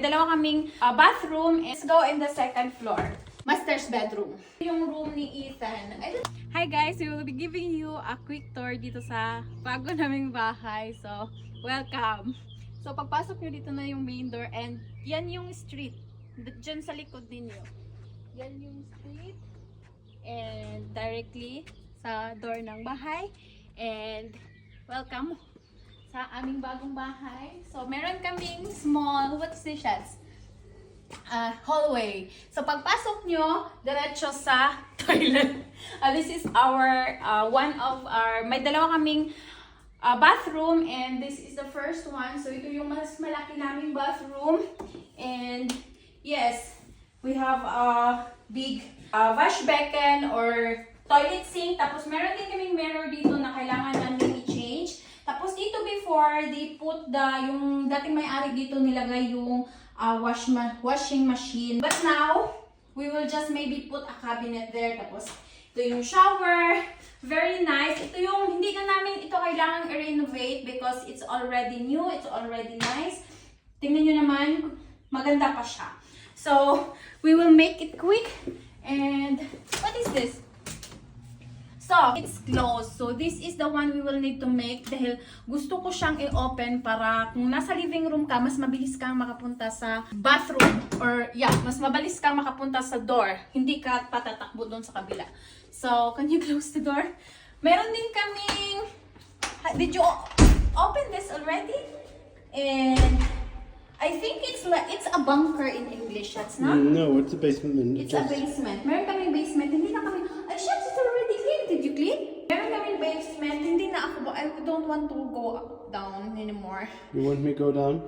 dalawa kaming uh, bathroom. Let's go in the second floor. Master's bedroom. Yung room ni Ethan. Hi guys, we will be giving you a quick tour dito sa bago naming bahay. So, welcome. So, pagpasok nyo dito na yung main door and yan yung street. Diyan sa likod ninyo. Yan yung street. And directly sa door ng bahay. And welcome sa aming bagong bahay. So, meron kaming small, what's this, Shaz? uh, hallway. So, pagpasok nyo, diretso sa toilet. Uh, this is our, uh, one of our, may dalawa kaming uh, bathroom and this is the first one. So, ito yung mas malaki naming bathroom. And, yes, we have a big uh, wash becken or toilet sink. Tapos, meron din kaming mirror dito na kailangan before, they put the, yung dating may-ari dito nilagay yung uh, wash ma- washing machine. But now, we will just maybe put a cabinet there. Tapos, ito yung shower. Very nice. Ito yung, hindi na namin ito kailangan i-renovate because it's already new. It's already nice. Tingnan nyo naman, maganda pa siya. So, we will make it quick. And, what is this? So, it's closed. So, this is the one we will need to make dahil gusto ko siyang i-open para kung nasa living room ka, mas mabilis kang makapunta sa bathroom or yeah, mas mabilis kang makapunta sa door. Hindi ka patatakbo doon sa kabila. So, can you close the door? Meron din kaming Did you open this already? And I think it's like it's a bunker in English, that's not? No, it's a basement. It's a Just- basement. Meron kaming basement. Hindi na kami... Ay, shucks, it's already clean? Meron kaming basement. Hindi na ako... I don't want to go down anymore. You want me go down?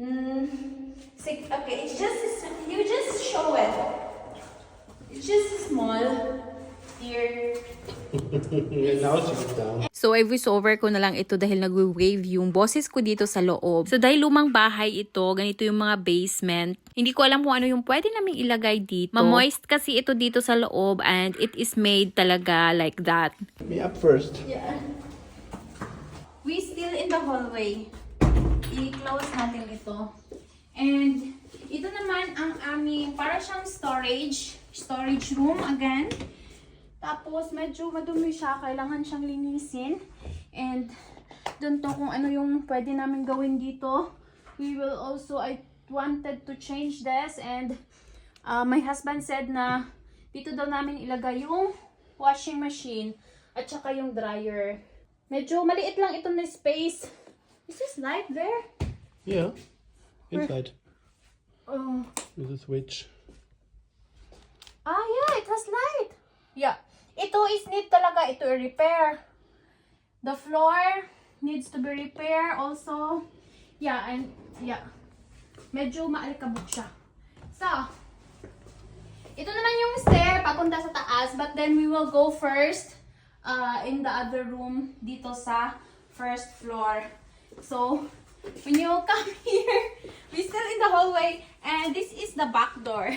Mm, six, okay, it's just... You just show it. It's just small. Here. So, I voice over ko na lang ito dahil nag-wave yung boses ko dito sa loob. So, dahil lumang bahay ito, ganito yung mga basement. Hindi ko alam kung ano yung pwede naming ilagay dito. Ma-moist kasi ito dito sa loob and it is made talaga like that. Let me up first. Yeah. We still in the hallway. I-close natin ito. And ito naman ang aming para siyang storage, storage room again. Tapos medyo madumi siya, kailangan siyang linisin. And doon to kung ano yung pwede namin gawin dito. We will also, I wanted to change this and uh, my husband said na dito daw namin ilagay yung washing machine at saka yung dryer. Medyo maliit lang ito na space. Is this light there? Yeah. Inside. Oh. With a switch. Ah, yeah, it has light. Yeah. Ito is need talaga ito i-repair. The floor needs to be repaired also. Yeah, and yeah. Medyo maalikabok siya. So, ito naman yung stair papunta sa taas, but then we will go first uh, in the other room dito sa first floor. So, when you come here, we still in the hallway, and this is the back door.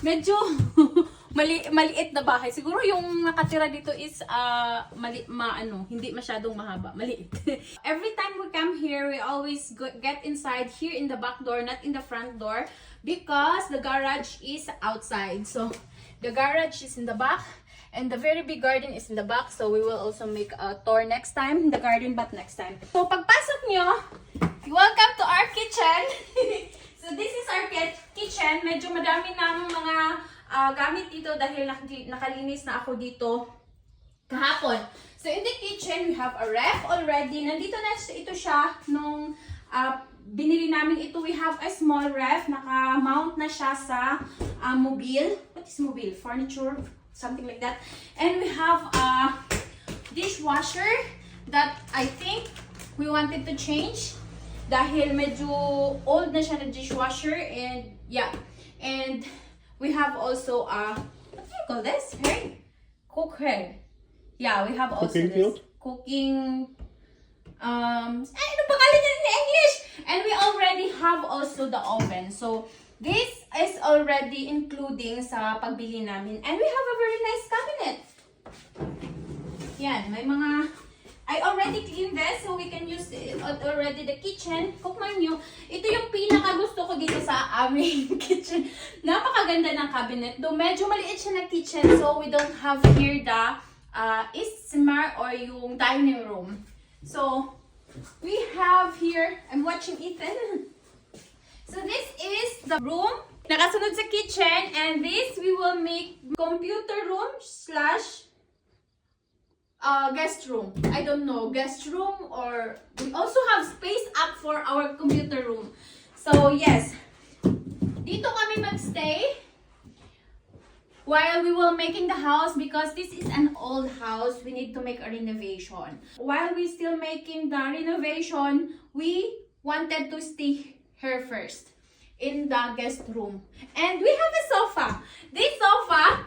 Medyo mali maliit na bahay. Siguro yung nakatira dito is uh, mali ma ano, hindi masyadong mahaba, maliit. Every time we come here, we always go, get inside here in the back door, not in the front door because the garage is outside. So, the garage is in the back and the very big garden is in the back. So, we will also make a tour next time, the garden but next time. So, pagpasok nyo, welcome to our kitchen. so, this is our ki- kitchen. Medyo madami ng mga ah, gamit dito dahil nak- nakalinis na ako dito kahapon. So, in the kitchen, we have a ref already. Nandito na ito siya nung ah, binili namin ito. We have a small ref. Naka-mount na siya sa ah, mobile. What is mobile? Furniture? Something like that. And we have a dishwasher that I think we wanted to change dahil medyo old na siya na dishwasher and yeah and we have also a what do you call this? Hey cook head yeah we have also Cooking this field? cooking um ay, ano pangalan niya in English? And we already have also the oven. So this is already including sa pagbili namin. And we have a very nice cabinet. Yan may mga I already cleaned this so we can use it out already the kitchen. Kukman nyo, ito yung pinaka gusto ko dito sa aming kitchen. Napakaganda ng cabinet. Though medyo maliit siya na kitchen, so we don't have here the uh, ismar or yung dining room. So, we have here, I'm watching Ethan. So this is the room. Nakasunod sa kitchen and this we will make computer room slash uh, guest room. I don't know, guest room or we also have space up for our computer room. So yes, dito kami magstay while we were making the house because this is an old house. We need to make a renovation. While we still making the renovation we wanted to stay here first in the guest room. And we have a sofa. This sofa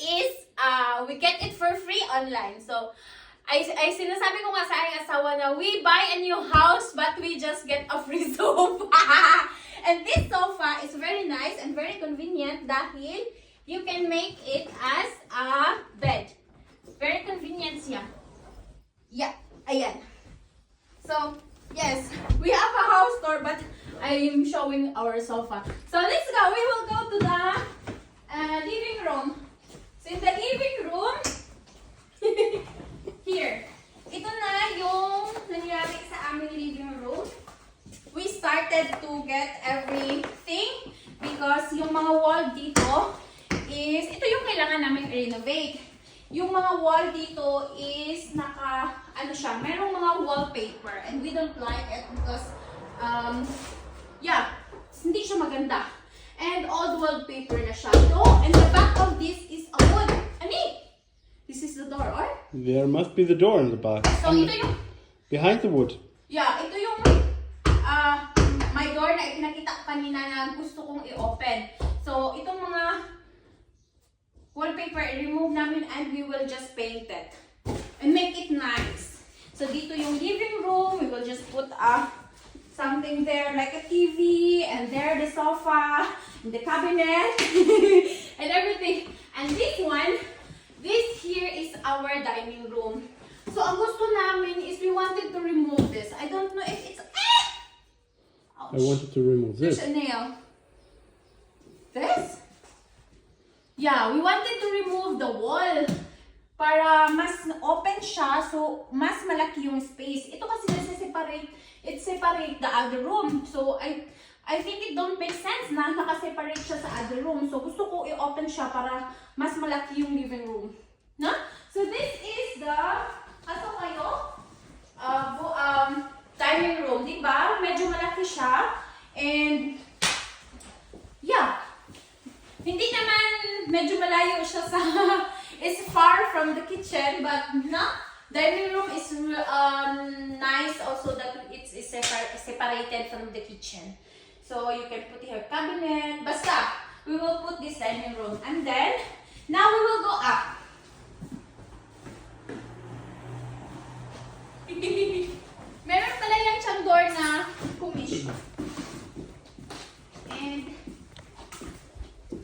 is uh we get it for free online so I, I sinasabi ko nga sa aking asawa na we buy a new house but we just get a free sofa. and this sofa is very nice and very convenient dahil you can make it as a bed. Very convenient siya. Yeah, ayan. So, yes, we have a house tour but I am showing our sofa. So, let's go. We will go to the uh, living room. So, in the living room, here, ito na yung nangyari sa aming living room. We started to get everything because yung mga wall dito is, ito yung kailangan namin renovate. Yung mga wall dito is naka, ano siya, merong mga wallpaper and we don't like it because, um, yeah, hindi siya maganda. And old wallpaper na siya. No, and the back of this is a wood. Ani? This is the door, or? There must be the door in the back. So, ito yung, Behind the wood. Yeah, ito yung ah my door na ipinakita kanina na gusto kong i-open. So, itong mga wallpaper, i-remove namin and we will just paint it. And make it nice. So, dito yung living room, we will just put a something there like a TV and there the sofa, and the cabinet, and everything. And this one, this here is our dining room. So, ang gusto namin is we wanted to remove this. I don't know if it's... Ah! I wanted to remove There's this. a nail. This? Yeah, we wanted open siya so mas malaki yung space. Ito kasi nasa-separate, it separate the other room. So I I think it don't make sense na naka-separate siya sa other room. So gusto ko i-open siya para mas malaki yung living room. No? So this is the kaso kayo uh, bu- um, dining room, di ba? Medyo malaki siya. And, yeah. Hindi naman medyo malayo siya sa, is far from the kitchen, but no, dining room is um, nice also that it's is separ- separated from the kitchen. So, you can put your cabinet. Basta, we will put this dining room. And then, now we will go up. Meron pala yung siyang door na kumish. And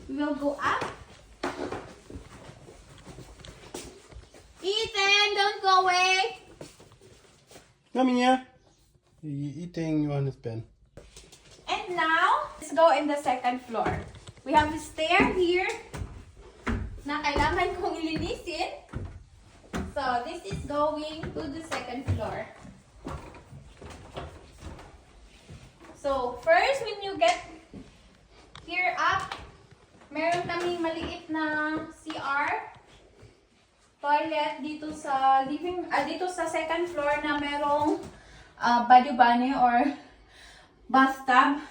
we will go up. Ethan, don't go away. Come here. You eating. And now, let's go in the second floor. We have a stair here na kailangan kong ilinisin. So, this is going to the second floor. So, first, when you get here up, meron kaming maliit na CR toilet dito sa living ah, dito sa second floor na merong uh, body bunny or bathtub.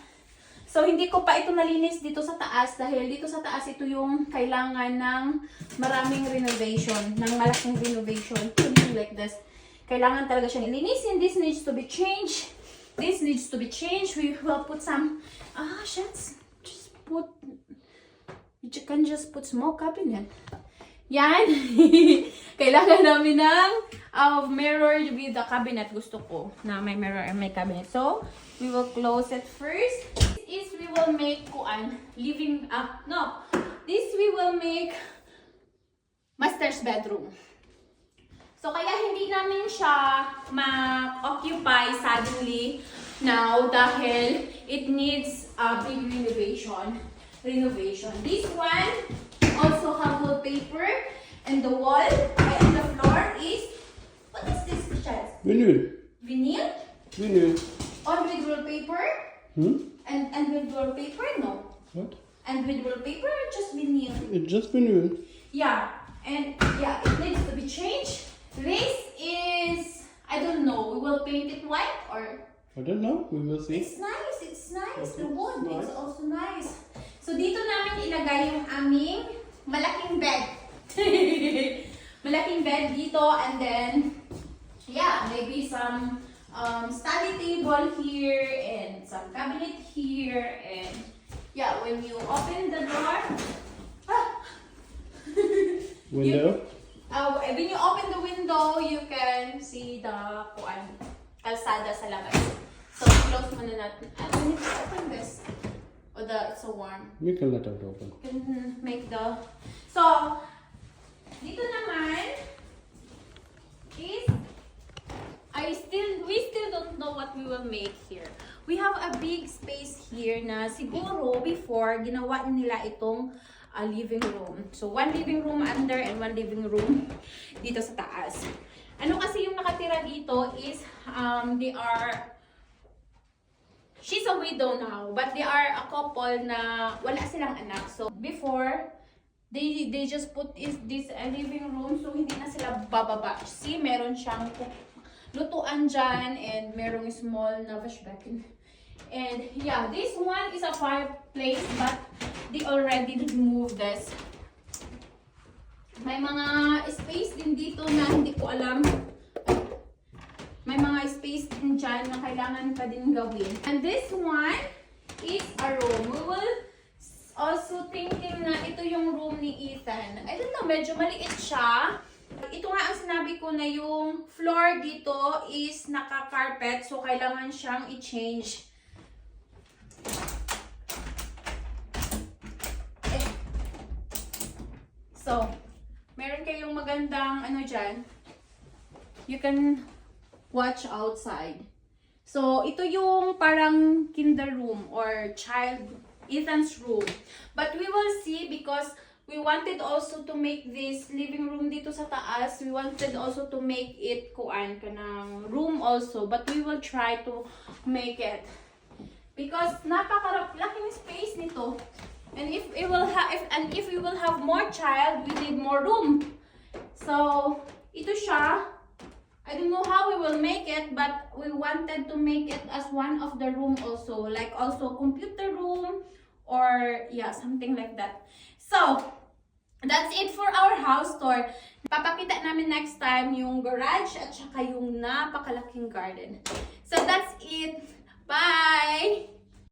So, hindi ko pa ito nalinis dito sa taas dahil dito sa taas ito yung kailangan ng maraming renovation, ng malaking renovation. Something like this. Kailangan talaga siyang ilinisin. This needs to be changed. This needs to be changed. We will put some, ah, shits. Just put, you can just put small cabinet. Yan. Kailangan namin ng uh, mirror with the cabinet. Gusto ko na may mirror and may cabinet. So, we will close it first. This is we will make kuan living ah no. This we will make master's bedroom. So, kaya hindi namin siya ma-occupy suddenly now dahil it needs a big renovation. Renovation. This one also have wallpaper and the wall and the floor is what is this, child? Vinyl. Vinyl? Vinyl. On with wallpaper? Hmm? And and with wallpaper? No. What? And with wallpaper or just vinyl? It's just vinyl. Yeah, and yeah, it needs to be changed. This is I don't know. We will paint it white or I don't know. We will see. it's nice. It's nice. Okay, The wood nice. is also nice. So dito namin ilagay yung aming malaking bed. malaking bed dito and then yeah, maybe some um, study table here and some cabinet here and yeah, when you open the door, ah, Window. Uh, when you open the window, you can see the kuan, kalsada sa labas. So, close muna natin. Ah, we need to open this. O the, it's so warm. We can let it open. You can make the... So, dito naman is I still, we still don't know what we will make here. We have a big space here na siguro before ginawa nila itong uh, living room. So, one living room under and one living room dito sa taas. Ano kasi yung nakatira dito is um, they are She's a widow now, but they are a couple na wala silang anak. So, before, they they just put is this a living room so hindi na sila bababa. See, meron siyang lutuan dyan and merong small na wash basin. And yeah, this one is a fireplace but they already removed this. May mga space din dito na hindi ko alam. May mga space din dyan na kailangan pa din gawin. And this one is a room. We will also thinking na ito yung room ni Ethan. I don't know, medyo maliit siya. Ito nga ang sinabi ko na yung floor dito is naka-carpet so kailangan siyang i-change. Eh. So, meron kayong magandang ano dyan. You can watch outside. So, ito yung parang kinder room or child Ethan's room. But we will see because we wanted also to make this living room dito sa taas. We wanted also to make it kuan kanang room also. But we will try to make it. Because napakalaking space nito. And if it will have if and if we will have more child, we need more room. So, ito siya. I don't know how we will make it, but we wanted to make it as one of the room also, like also computer room or yeah, something like that. So, that's it for our house tour. Papakita namin next time yung garage at saka yung napakalaking garden. So, that's it. Bye!